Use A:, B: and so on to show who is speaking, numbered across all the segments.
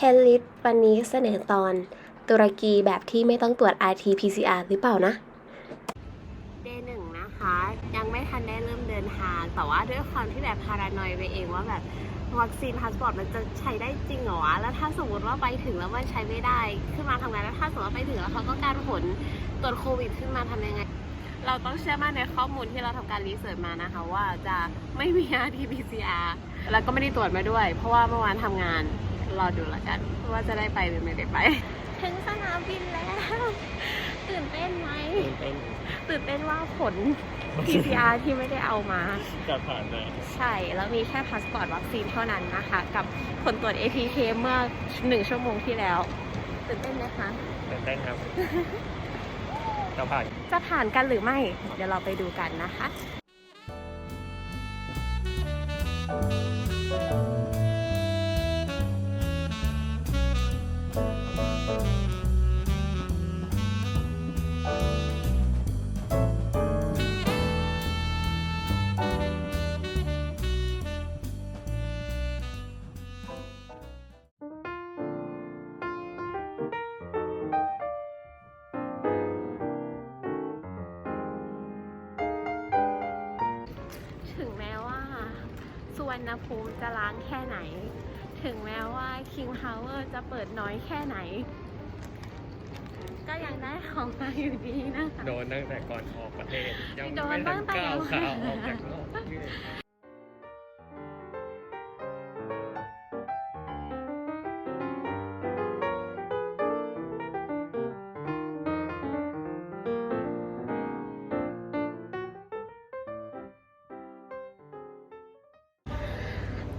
A: ทนลิสวันนี้เสนอตอนตุรกีแบบที่ไม่ต้องตรวจ RT-PCR หรือเปล่านะ
B: เดย์หนึ่งนะคะ ยังไม่ทันได้เริ่มเดินทาง แต่ว่าด้วยความที่แบบพารานอยไปเองว่าแบบวัคซีนพาสปอร์ตมันจะใช้ได้จริงเหรอวะ แล้วถ้าสมมติว่าไปถึงแล้วมันใช้ไม่ได้ ขึ้นมาทำไงแล้วถ้าสมมติว่าไปถึงแล้วเขาก็การผลตรวจโควิดขึ้นมาทำยังไง เราต้องเชื่อมั่นในข้อมูลที่เราทำการรีเสิร์ชมานะคะว่าจะไม่มี RT-PCR แล้วก็ไม่ได้ตรวจมาด้วย เพราะว่าเมื่อวานทำงาน รอดูแล้วกันว่าจะได้ไปหรือไม่ได้ไป ถึงสนามบินแล้ว ตื่นเต้นไหม
C: เป็น
B: ตื่นเต้นว่าผล PCR ที่ไม่ได้เอามา
C: จะผ่านไหม
B: ใช่ แล้วมีแค่พาสปอร์ตวัคซีนเท่านั้นนะคะ กับผลตรวจ APK เมื่อหนึ่งชั่วโมงที่แล้ว ตื่นเต้นไหมคะ
C: ตื่นเต้นครับ จะผ่าน
B: จะผ่านกันหรือไม่ เดี๋ยวเราไปดูกันนะคะ สุวรรณภูมิจะล้างแค่ไหน ถึงแม้ว่า King Power จะเปิดน้อยแค่ไหน ก็ยังได้ของมาอยู่ดีนะคะ
C: โดนตั้งแต่ก่อนออกประเทศ ยัง
B: โดน
C: ไม่
B: ตั้
C: ทั
B: ง
C: น
B: แต่
C: ก้าวขาออกจากโลกนี่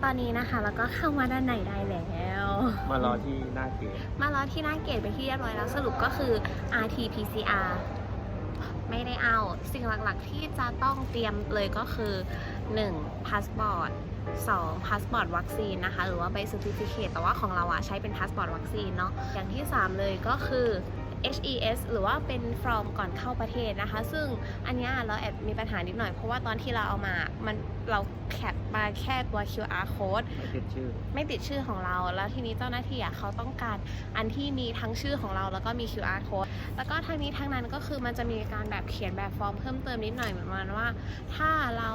B: ตอนนี้นะคะแล้วก็เข้ามาด้านในได้แล้ว
C: มารอที่หน้าเกต
B: มารอที่หน้าเกตไปนที่เรียบร้อยแล้วสรุปก็คือ RT-PCR ไม่ได้เอา สิ่งหลักๆที่จะต้องเตรียมเลยก็คือ 1. พาสปอร์ต 2. พาสปอร์ตวัคซีนนะคะ หรือว่าใบ certificate แต่ว่าของเราอะใช้เป็นพาสปอร์ตวัคซีนเนาะอย่างที่ 3 เลยก็คือ HES หรือว่าเป็น from ก่อนเข้าประเทศนะคะ ซึ่งอันเนี้ยเราแอบมีปัญหานิดหน่อย เพราะว่าตอนที่เราเอามา มันเราแคปมาแค่ตัว QR code
C: ไม่ติดชื่อ
B: ไม่ติดชื่อของเรา แล้วทีนี้เจ้าหน้าที่อะเขาต้องการอันที่มีทั้งชื่อของเราแล้วก็มี QR code แล้วก็ทางนี้ทางนั้นก็คือมันจะมีการแบบเขียนแบบฟอร์มเพิ่มเติมนิดหน่อยเหมือนประมาณว่า ถ้าเรา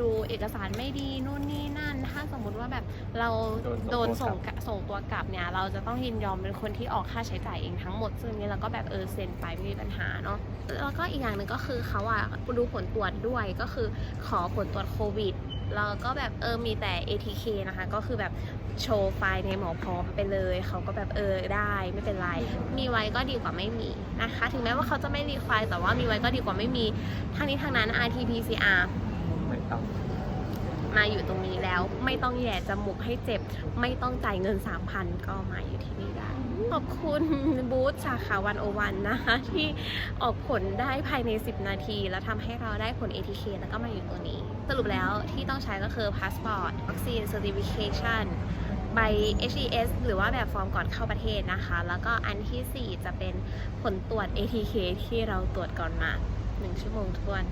B: ดูเอกสารไม่ดีนู่นนี่นั่น ถ้าสมมุติว่าแบบเราโด
C: โด
B: น
C: นส่
B: ส่ง
C: งตัวกลับ
B: ส่งตัวกลับเนี่ย เราจะต้องยินยอมเป็นคนที่ออกค่าใช้จ่ายเองทั้งหมดซึ่งอันนี้เราก็ก็แบบเออเซ็นไปไม่มีปัญหาเนาะแล้วก็อีกอย่างหนึ่งก็คือเขาอะดูผลตรวจด้วยก็คือขอผลตรวจโควิดแล้วก็แบบเออมีแต่ ATK นะคะ ก็คือแบบโชว์ไฟล์ในหมอพร้อมไปเลย เขาก็แบบเออได้ไม่เป็นไร มีไว้ก็ดีกว่าไม่มีนะคะ ถึงแม้ว่าเขาจะไม่รีควายแต่ว่ามีไว้ก็ดีกว่าไม่มีทางนี้ทางนั้น RT-PCR
C: มา
B: อยู่ตรงนี้แล้ว ไม่ต้องแย่จมูกให้เจ็บ ไม่ต้องจ่ายเงิน 3,000 ก็มาอยู่ที่นี่ได้ ขอบคุณบูธสาขาวันโอวันนะคะที่ออกผลได้ภายใน 10 นาที แล้วทำให้เราได้ผล ATK แล้วก็มาอยู่ตัวนี้ สรุปแล้วที่ต้องใช้ก็คือ Passport Vaccine Certification ใบ HES หรือว่าแบบฟอร์มก่อนเข้าประเทศนะคะ แล้วก็อันทีสี่4 จะเป็นผลตรวจ ATK ที่เราตรวจก่อนมา 1 ชั่วโมงทวน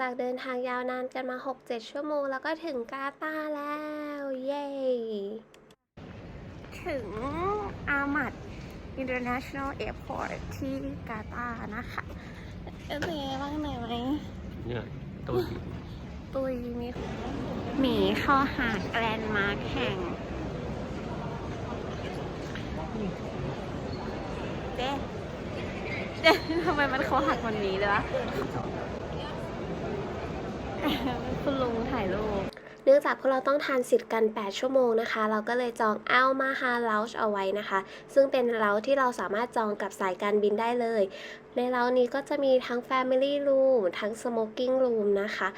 A: จากเดินทางยาวนานกันมา 6-7 ชั่วโมง แล้วก็ถึงกาตาร์แล้ว เย้
B: ถึงอามัด International Airport ที่กาตาร์นะคะเอ๊ะเป็นยังไงบ้างเหนื่อยไหม
C: เนี่ยตัว
B: ตุยมีหมีเข้อหาดแกรนด์มาร์คแห่งเจ๊เจ๊ทำไมมันเขาหักวันนี้เลยวะ คุณลุงถ่ายรูปเนื่องจากพวกเราต้องทานสิทธิ์กัน 8 ชั่วโมงนะคะ เราก็เลยจองอัลมาฮาเลาช์เอาไว้นะคะ ซึ่งเป็นเลาที่เราสามารถจองกับสายการบินได้เลย ในเลานี้ก็จะมีทั้ง Family Room ทั้ง Smoking Room นะคะ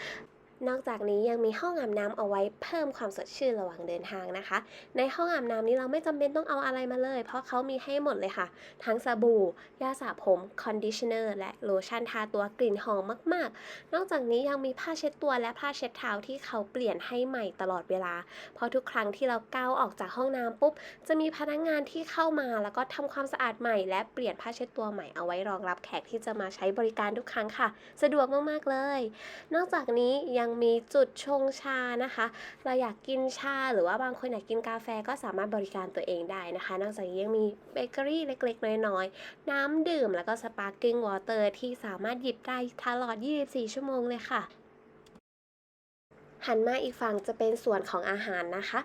B: นอกจากนี้ยังมีห้องอาบน้ำเอาไว้เพิ่มความสดชื่นระหว่างเดินทางนะคะ ในห้องอาบน้ำนี้เราไม่จำเป็นต้องเอาอะไรมาเลย เพราะเขามีให้หมดเลยค่ะ ทั้งสบู่ ยาสระผม คอนดิชเนอร์และโลชั่นทาตัวกลิ่นหอมมาก ๆ นอกจากนี้ยังมีผ้าเช็ดตัวและผ้าเช็ดเท้าที่เขาเปลี่ยนให้ใหม่ตลอดเวลา เพราะทุกครั้งที่เราก้าวออกจากห้องน้ำปุ๊บ จะมีพนักงานที่เข้ามาแล้วก็ทำความสะอาดใหม่ และเปลี่ยนผ้าเช็ดตัวใหม่เอาไว้รองรับแขกที่จะมาใช้บริการทุกครั้งค่ะ สะดวกมาก ๆ เลย นอกจากนี้ยังมีจุดชงชานะคะ เราอยากกินชาหรือว่าบางคนอยากกินกาแฟก็สามารถบริการตัวเองได้นะคะ นอกจากนี้ยังมีเบเกอรี่เล็กๆ น้อยๆ น้ำดื่มแล้วก็สปาร์กิ้งวอเตอร์ที่สามารถหยิบได้ตลอด 24 ชั่วโมงเลยค่ะหันมาอีกฝั่งจะเป็นส่วนของอาหารนะคะ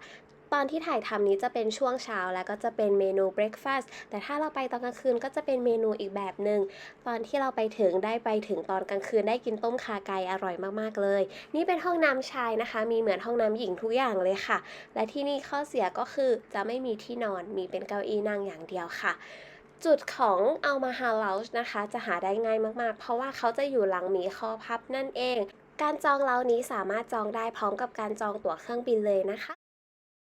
B: ตอนที่ถ่ายทำนี้จะเป็นช่วงเช้าแล้วก็จะเป็นเมนูเบรคฟาสต์แต่ถ้าเราไปตอนกลางคืนก็จะเป็นเมนูอีกแบบหนึ่งตอนที่เราไปถึงได้ไปถึงตอนกลางคืนได้กินต้มคาไก่อร่อยมากๆเลย นี่เป็นห้องน้ำชายนะคะ มีเหมือนห้องน้ำหญิงทุกอย่างเลยค่ะ และที่นี่ข้อเสียก็คือจะไม่มีที่นอนมีเป็นเก้าอี้นั่งอย่างเดียวค่ะจุดของเอามาฮาเลาส์นะคะ จะหาได้ง่ายมากๆ เพราะว่าเขาจะอยู่หลังหมีคอพับนั่นเอง การจองเลานี้สามารถจองได้พร้อมกับการจองตั๋วเครื่องบินเลยนะคะ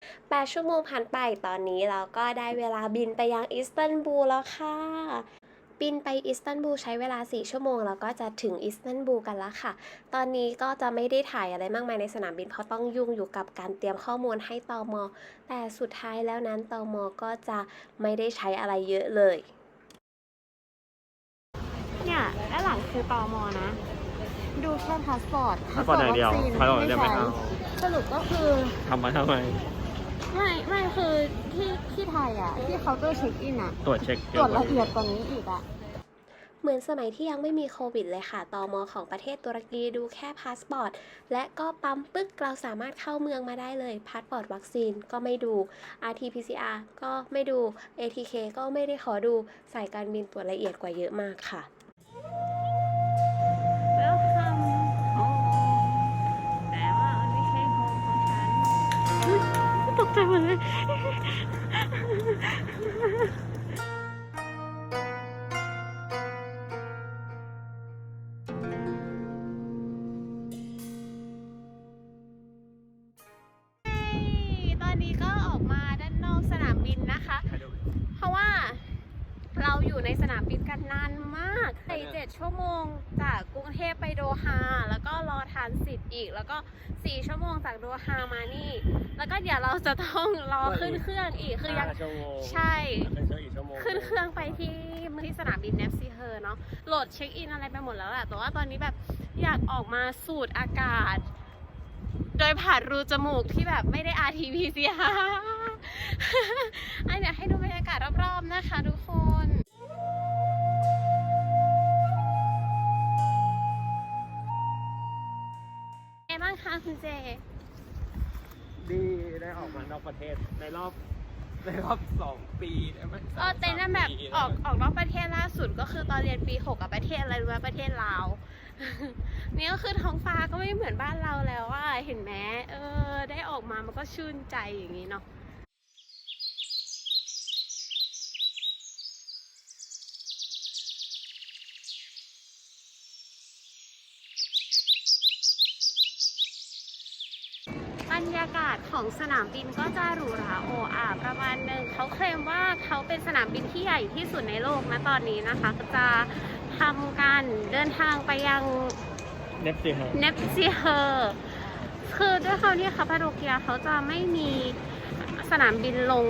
B: 8 ชั่วโมงผ่านไปตอนนี้เราก็ได้เวลาบินไปยังอิสตันบูลแล้วค่ะ บินไปอิสตันบูลใช้เวลา 4 ชั่วโมง แล้วก็จะถึงอิสตันบูลกันแล้วค่ะ ตอนนี้ก็จะไม่ได้ถ่ายอะไรมากมายในสนามบินเพราะต้องยุ่งอยู่กับการเตรียมข้อมูลให้ตอมอ แต่สุดท้ายแล้วนั้นตอมอก็จะไม่ได้ใช้อะไรเยอะเลย
D: เนี่ยด้านหลังคือตอมอนะ ดูแค่พาสปอร์ต
C: พาสปอร์ตอย่างเดียวพาสปอร์ตอย่างเดียวไม่เอา
D: สรุปก็คือ
C: ทำมาทำไม
D: ไม่ไม่คือที่ที่ไทยอะ ที่เคาน์เตอร์เช็คอินอะ
C: ตรวจเช็ค
D: ตรวจละเอียดกว่านี้อีกอะ
B: เหมือนสมัยที่ยังไม่มีโควิดเลยค่ะ ตอมอของประเทศตุรกีดูแค่พาสปอร์ต และก็ปั๊มปึ๊กเราสามารถเข้าเมืองมาได้เลย พาสปอร์ตวัคซีนก็ไม่ดู RT-PCR ก็ไม่ดู ATK ก็ไม่ได้ขอดู สายการบินตรวจละเอียดกว่าเยอะมากค่ะ
D: อยู่ในสนามบินกันนานมากในเจ็ดชั่วโมงจากกรุงเทพไปโดฮา แล้วก็รอทานสิทธิ์อีก แล้วก็สี่ชั่วโมงจากโดฮามานี่ แล้วก็เดี๋ยวเราจะต้องรอขึ้นเครื่องอีก คือยัง
C: ห้าชั่วโมง
D: ใช่
C: ขึ้นเครื่องอีกชั่วโมง
D: ขึ้นเครื่องไปที่ที่สนามบินเนฟซีเฮอร์เนาะ โหลดเช็คอินอะไรไปหมดแล้วแหละ แต่ว่าตอนนี้แบบอยากออกมาสูดอากาศ โดยผ่านรูจมูกที่แบบไม่ได้ RT-PCR อันเดี๋ยวให้ดูบรรยากาศรอบๆนะคะทุกคน เจ
C: ดีได้ออกมานอกประเทศในรอบในรอบสองปีได้ไหม
D: เออเต้นนั่นแบบ
C: สามปี
D: ออกออกนอกประเทศล่าสุดก็คือตอนเรียนปีหกกับประเทศอะไรรู้ไหมประเทศลาว นี่ก็คือท้องฟ้าก็ไม่เหมือนบ้านเราแล้วว่าเห็นไหมเออ ได้ออกมามันก็ชื่นใจอย่างนี้เนาะ บรรยากาศของสนามบินก็จะหรูหราโออาประมาณหนึ่งเขาเคลมว่าเขาเป็นสนามบินที่ใหญ่ที่สุดในโลกนะตอนนี้นะคะก็จะทำการเดินทางไปยัง
C: เนปซีฮะ
D: เนปซีเฮอร์คือด้วยความที่คาปาโดเกียเขาจะไม่มีสนามบินลง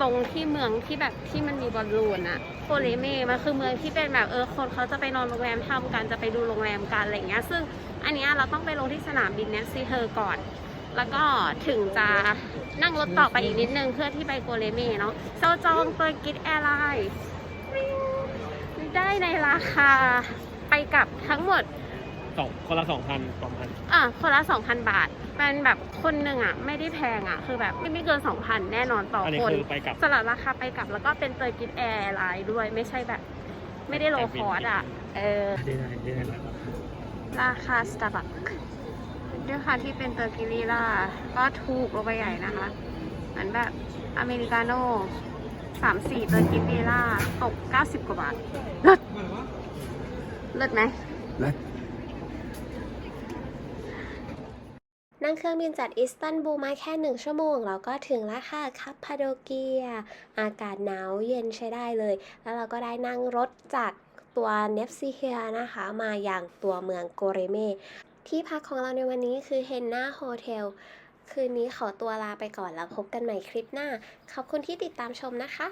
D: ตรงที่เมืองที่แบบที่มันมีบอลลูนอะโคเลเมมันคือเมืองที่เป็นแบบเออคนเขาจะไปนอนโรงแรมทำกันจะไปดูโรงแรมกันอะไรเงี้ยซึ่งอันเนี้ยเราต้องไปลงที่สนามบินเนปซีเฮอร์ก่อน แล้วก็ถึงจะนั่งรถต่อไปอีกนิดนึงเพื่อที่ไปโกเลเมเนาะเซาจองเตอร์กิตแอร์ไลน์ได้ในราคาไปกลับทั้งหมด
C: สองคนละสองพันสองพัน
D: อะคนละ2,000บาทเป็นแบบคนหนึ่งอะ ไม่ได้แพงอะ คือแบบไม่ไม่เกิน2,000แน่นอนต่อ
C: อันนี้
D: คน
C: คือไปกลับ
D: สลับราคาไปกลับแล้วก็เป็นเตอร์กิตแอร์ไลน์ด้วยไม่ใช่แบบ ไม่ได้โลคอร์สอะ เออ
C: ได้ได้ได้ได้
D: ราคาสตาร์บัค
E: ด้วยค่ะที่เป็นเตอร์กิลีล่าก็ถูกลงไปใหญ่นะคะเหมือนแบบอเมริกาโน่สามสี่เตอร์กิลีล่าตกเก้าสิบกว่าบาทเลิศเลิศไหม
B: นั่งเครื่องบินจากอิสตันบูลมาแค่หนึ่งชั่วโมง เราก็ถึงแล้วค่ะคัปพาโดเกีย อากาศหนาวเย็นใช้ได้เลย แล้วเราก็ได้นั่งรถจากตัวเนฟซิเฮียนะคะ มาอย่างตัวเมืองโกเรเม ที่พักของเราในวันนี้คือเฮนนาโฮเทลคืนนี้ขอตัวลาไปก่อนแล้วพบกันใหม่คลิปหน้า ขอบคุณที่ติดตามชมนะคะ